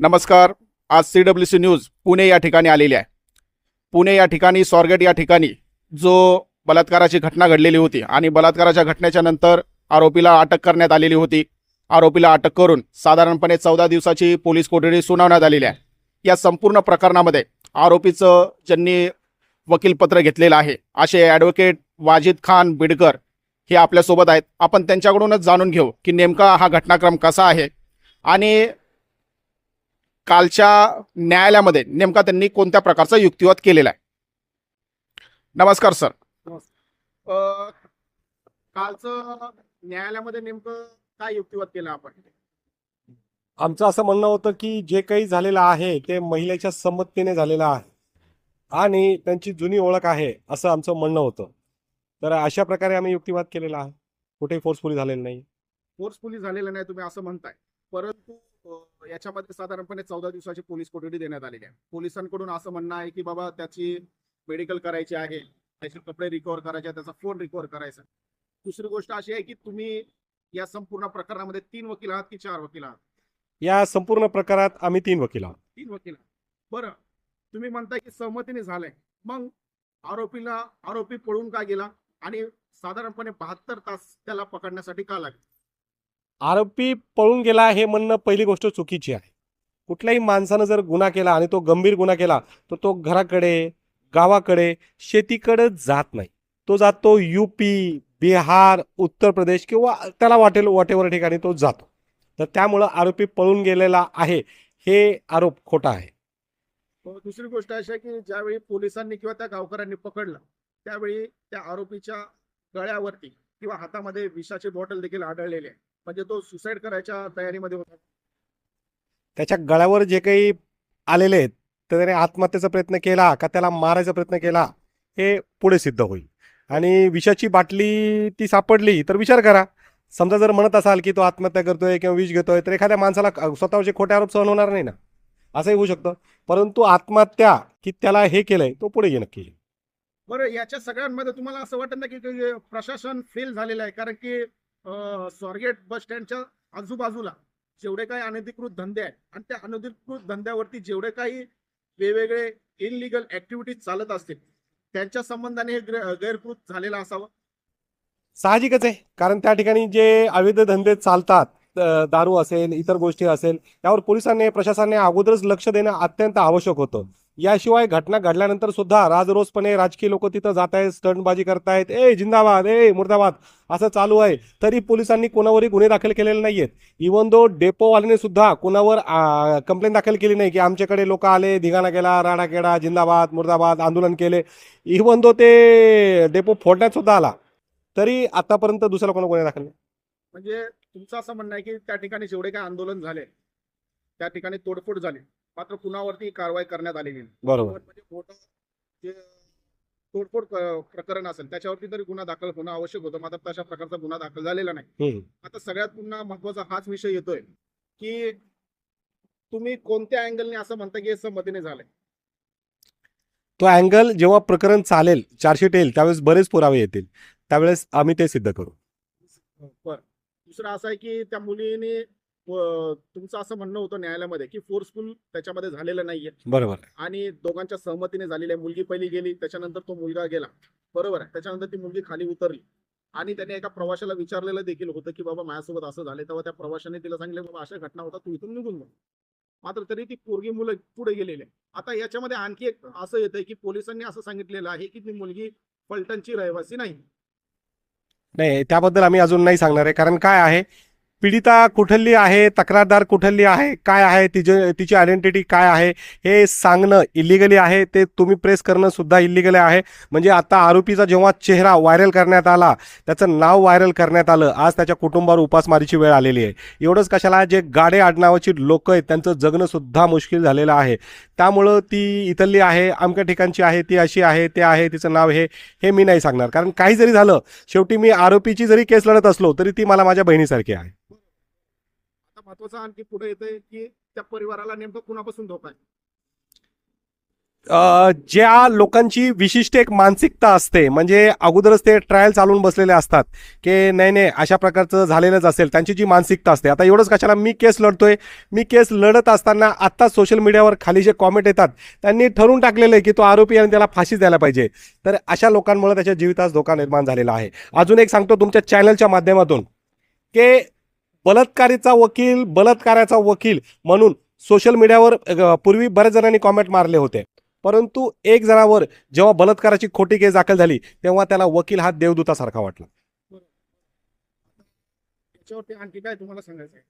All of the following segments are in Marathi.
नमस्कार आज C W C news Pune या ठिकाणी आलेली आहे. पुणे या ठिकाणी स्वारगेट या ठिकाणी जो बलात्काराची घटना घडलेली होती आणि बलात्काराच्या घटनेच्या नंतर आरोपीला अटक करण्यात आलेली होती. आरोपीला अटक करून साधारणपणे चौदा दिवसाची पोलीस कोठडी सुनावण्यात आलेली आहे. या संपूर्ण प्रकरणामध्ये आरोपीचं ज्यांनी वकीलपत्र घेतलेलं आहे असे ॲडव्होकेट वाजिद खान बिडकर हे आपल्यासोबत आहेत. आपण त्यांच्याकडूनच जाणून घेऊ की नेमका हा घटनाक्रम कसा आहे आणि कालच्या न्यायालयामध्ये नेमका त्यांनी कोणत्या प्रकारचा युक्तिवाद केलेला आहे? नमस्कार सर. अ, कालचं न्यायालयामध्ये नेमकं काय युक्तिवाद केला आपण? आमचं असं म्हणणं होतं की जे काही झालेलं आहे ते महिलेच्या संमतीने झालेलं आहे आणि त्यांची जुनी ओळख आहे असं आमचं म्हणणं होतं. तर अशा प्रकारे आम्ही युक्तिवाद केलेला आहे. कुठेही फोर्सफुली झालेलं नाही. फोर्सफुली झालेलं नाही तुम्ही असं म्हणताय. परंतु याच्यामध्ये साधारणपणे चौदा दिवसाची पोलीस कोठडी देण्यात आलेली आहे. पोलिसांकडून असं म्हणणं आहे की बाबा त्याची मेडिकल करायची आहे त्याचे कपडे रिकवर करायचे त्याचा फोन रिकवर करायचा. दुसरी गोष्ट अशी आहे की तुम्ही या संपूर्ण प्रकरणामध्ये तीन वकील आहात की चार वकील आहात? या संपूर्ण प्रकारात आम्ही तीन वकील आहोत. तीन वकील. बरं तुम्ही म्हणताय की सहमतीने झालंय. मग आरोपीला आरोपी पळून का गेला? आणि साधारणपणे बहात्तर तास त्याला पकडण्यासाठी का लागले? आरोपी पळून गेला हे म्हणणं पहिली गोष्ट चुकीची आहे. कुठल्याही माणसानं जर गुन्हा केला आणि तो गंभीर गुन्हा केला तर तो घराकडे गावाकडे शेतीकडे जात नाही. तो जातो यूपी बिहार उत्तर प्रदेश किंवा त्याला वाटेल वाटेवर ठिकाणी तो जातो. तर त्यामुळं आरोपी पळून गेलेला आहे. हे आरोप खोटा आहे. दुसरी गोष्ट अशी आहे की ज्यावेळी पोलिसांनी किंवा त्या गावकऱ्यांनी पकडलं त्यावेळी त्या आरोपीच्या गळ्यावरती किंवा हातामध्ये विषाची बॉटल देखील आढळलेली आहे म्हणजे तो सुसाईड करायच्या तयारीमध्ये होता. त्याच्या गळ्यावर जे काही आलेले आहेत तर त्याने आत्महत्येचा प्रयत्न केला का त्याला मारायचा प्रयत्न केला हे पुढे सिद्ध होईल. आणि विषाची बाटली ती सापडली तर विचार करा. समजा जर म्हणत असाल की तो आत्महत्या करतोय किंवा विष घेतोय तर एखाद्या माणसाला स्वतःवरचे खोटे आरोप सहन होणार नाही ना? असंही होऊ शकतं. परंतु आत्महत्या की त्याला हे केलंय तो पुढे नक्की येईल. बरं याच्या सगळ्यांमध्ये तुम्हाला असं वाटत ना की प्रशासन फेल झालेलं आहे कारण की स्वारगेट बस स्टँडच्या आजूबाजूला जेवढे काही अनधिकृत धंदे आहेत आणि त्या अनधिकृत धंद्यावरती जेवढे काही वेगवेगळे इनलिगल ऍक्टिव्हिटीज चालत असतील त्यांच्या संबंधाने हे गैरकृत झालेलं असावं? साहजिकच आहे. कारण त्या ठिकाणी जे अवैध धंदे चालतात दारू असेल इतर गोष्टी असेल यावर पोलिसांनी प्रशासनाने अगोदरच लक्ष देणं अत्यंत आवश्यक होतं. याशिवाय घटना घडल्यानंतर सुद्धा राजरोसपणे राजकीय लोक तिथं जात आहेत स्टंटबाजी करतायत ए जिंदाबाद ए मुर्दाबाद असं चालू आहे. तरी पोलिसांनी कोणावरही गुन्हे दाखल केलेले नाहीयेत. इवन दो डेपोवाल्याने सुद्धा कोणावर कंप्लेंट दाखल केली नाही की आमच्याकडे लोक आले धिगाणा केला राडा केला जिंदाबाद मुर्दाबाद आंदोलन केले. इवन दो ते डेपो फोडण्यात सुद्धा आला. तरी आतापर्यंत दुसऱ्या कोणा गुन्हे दाखल नाही. म्हणजे तुमचं असं म्हणणं आहे की त्या ठिकाणी जेवढे काही आंदोलन झाले त्या ठिकाणी तोडफोड झाली. मात्र कुणावरती कारवाई करण्यात आलेली नाही. बरोबर. म्हणजे मोठं जे तोडफोड क- प्रकरण असेल त्याच्यावरती तरी गुन्हा दाखल होणं आवश्यक होतं. मात्र तशा प्रकारचा गुन्हा दाखल झालेला नाही. हम्म. आता सगळ्यात पुन्हा महत्त्वाचा हाच विषय येतोय की तुम्ही कोणत्या अँगलने असं म्हणता की हे संमतीने झालंय? तो अँगल जेव्हा प्रकरण चालेल चार्जशीट येईल त्यावेळेस बरेच पुरावे येतील. त्यावेळेस आम्ही ते सिद्ध करू. बर. दुसरं असं आहे की त्या मुलीने तुमचं असं म्हणणं होतं न्यायालयामध्ये की फोर्सफुल त्याच्यामध्ये झालेलं नाहीये. बरोबर. आणि दोघांच्या सहमतीने झालेली आहे मुलगी पहिली गेली त्याच्यानंतर तो मुलगा गेला. बरोबर आहे. त्याच्यानंतर ती मुलगी खाली उतरली. आणि त्याने एका प्रवाशाला विचारलेलं देखील होतं की बाबा माझ्यासोबत असं झालं तेव्हा त्या प्रवाशाने तिला सांगितलं बाबा अशा घटना होता तू इथून निघून जा. मात्र तरी ती पोरगी मुलं पुढे गेलेली आहे. आता याच्यामध्ये आणखी एक असं येतंय की पोलिसांनी असं सांगितलेलं आहे की ती मुलगी फलटणची रहिवासी नाही. नाही त्याबद्दल आम्ही अजून नाही सांगणार आहे. कारण काय आहे? पीडिता कुठली आहे? तक्रारदार कुठली आहे? काय आहे? तिचे तिची आयडेंटिटी काय आहे? हे सांगणं इलिगली आहे. ते तुम्ही प्रेस करणं सुद्धा इलिगली आहे. म्हणजे आता आरोपीचा जेव्हा चेहरा व्हायरल करण्यात आला त्याचं नाव व्हायरल करण्यात आलं आज त्याच्या कुटुंबावर उपासमारीची वेळ आलेली आहे. एवढंच कशाला जे गाडे आडनावाची लोक आहेत त्यांचं जगणं सुद्धा मुश्किल झालेलं आहे. त्यामुळं ती इथली आहे अमक्या ठिकाणची आहे ती अशी आहे ते आहे तिचं नाव हे हे मी नाही सांगणार. कारण काही जरी झालं शेवटी मी आरोपीची जरी केस लढत असलो तरी ती मला माझ्या बहिणीसारखी आहे. महत्वाचं आणखी पुढे येतंय की त्या परिवाराला नेमकं कुणापासून धोका आहे? ज्या लोकांची विशिष्ट एक मानसिकता असते म्हणजे अगोदरच ते ट्रायल चालून बसलेले असतात की नाही नाही अशा प्रकारचं झालेलंच असेल त्यांची जी मानसिकता असते. आता एवढंच कशाला मी केस लढतोय मी केस लढत असताना आत्ता सोशल मीडियावर खाली जे कॉमेंट येतात त्यांनी ठरवून टाकलेलं आहे की तो आरोपी आणि त्याला फाशी द्यायला पाहिजे. तर अशा लोकांमुळे त्याच्या जीवितास धोका निर्माण झालेला आहे. अजून एक सांगतो तुमच्या चॅनलच्या माध्यमातून की बलात्कारीचा वकील बलात्काराचा वकील म्हणून सोशल मीडियावर पूर्वी बऱ्याच जणांनी कॉमेंट मारले होते. परंतु एक जणावर जेव्हा बलात्काराची खोटी केस दाखल झाली तेव्हा त्याला वकील हा देवदूतासारखा वाटला. आणखी काय तुम्हाला सांगायचं आहे?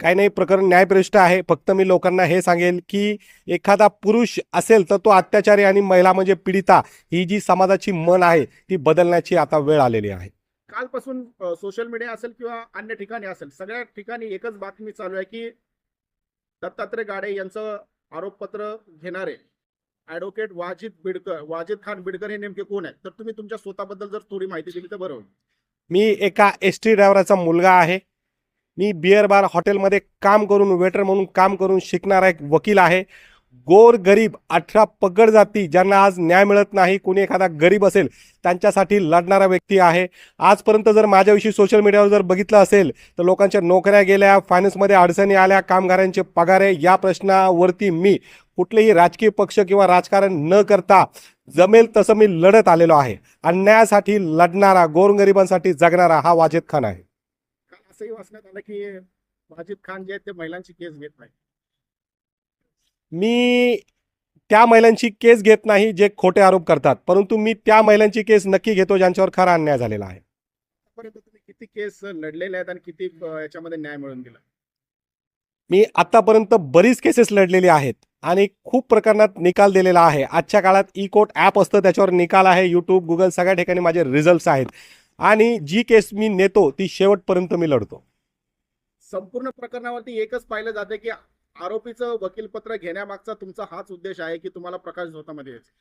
काही नाही प्रकरण न्यायप्रविष्ट आहे. फक्त मी लोकांना हे सांगेल की एखादा पुरुष असेल तर तो अत्याचारी आणि महिला म्हणजे पीडिता ही जी समाजाची मन आहे ती बदलण्याची आता वेळ आलेली आहे. कालपासून सोशल मीडिया असेल किंवा अन्य ठिकाणी असेल सगळ्या ठिकाणी एकच बातमी चालू आहे की दत्तात्रय गाडे यांचं आरोपपत्र घेणारे ॲडव्होकेट वाजिद बिडकर वाजिद खान बिडकर हे नेमके कोण आहेत? तर तुम्ही तुमच्या स्वतःबद्दल जर थोडी माहिती दिली तर बरं होईल. मी एका एस टी ड्रायव्हरचा मुलगा आहे. मी बिअर बार हॉटेलमध्ये काम करून वेटर म्हणून काम करून शिकणारा एक वकील आहे. गोर गरीब अठरा पगड जाती ज्यांना आज न्याय मिळत नाही कोणी एखादा गरीब असेल त्यांच्यासाठी लढणारा व्यक्ती आहे. आजपर्यंत जर माझ्याविषयी सोशल मीडियावर जर बघितलं असेल तर लोकांच्या नोकऱ्या गेल्या फायनान्समध्ये अडचणी आल्या कामगारांचे पगारे या प्रश्नावरती मी कुठलेही राजकीय पक्ष किंवा राजकारण न करता जमेल तसं मी लढत आलेलो आहे. अन्यायासाठी लढणारा गोरगरिबांसाठी जगणारा हा वाजिद खान आहे. असंही वाचण्यात आलं की वाजिद खान जे आहेत ते महिलांची केस घेत नाही मी त्या महिलांची केस घेत नाही जे खोटे आरोप करतात परंतु मी त्या महिलांची केस नक्की घेतो ज्यांच्यावर खरा अन्याय झालेला आहे. किती केस लढलेले आहेत आणि किती याच्यामध्ये न्याय मिळून गेला मी आतापर्यंत बरीच केसेस लढलेली आहेत आणि खूप प्रकरणात निकाल दिलेला आहे. आजच्या काळात ई कोर्ट ॲप असतं त्याच्यावर निकाल आहे यूट्यूब गुगल सगळ्या ठिकाणी माझे रिझल्ट्स आहेत. आणि जी केस मी नेतो ती शेवटपर्यंत मी लढतो. संपूर्ण प्रकरणावरती एकच पाहिलं जाते की आरोपीचं वकीलपत्र घेण्यामागचा तुमचा हाच उद्देश आहे की तुम्हाला प्रकाश झोतामध्ये यायचं?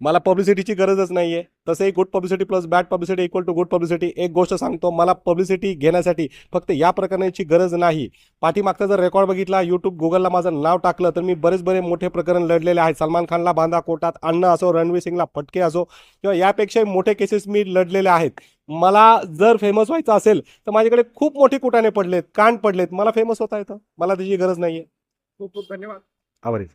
मला पब्लिसिटीची गरजच नाहीये. तसंही good publicity plus bad publicity equal to good publicity एक गोष्ट सांगतो मला पब्लिसिटी घेण्यासाठी फक्त या प्रकरणाची गरज नाही. पाठीमागचा जर रेकॉर्ड बघितला यूट्यूब गुगलला माझं नाव टाकलं तर मी बरेच बरे मोठे प्रकरण लढलेले आहेत. सलमान खानला बांधा कोर्टात अन्न असो रणवीर सिंगला फटके असो किंवा यापेक्षाही मोठे केसेस मी लढलेले आहेत. मला जर फेमस व्हायचं असेल तर माझ्याकडे खूप मोठे कुटाने पडलेत कान पडलेत. मला फेमस होता येतं. मला त्याची गरज नाहीये. खूप खूप धन्यवाद. आभारी.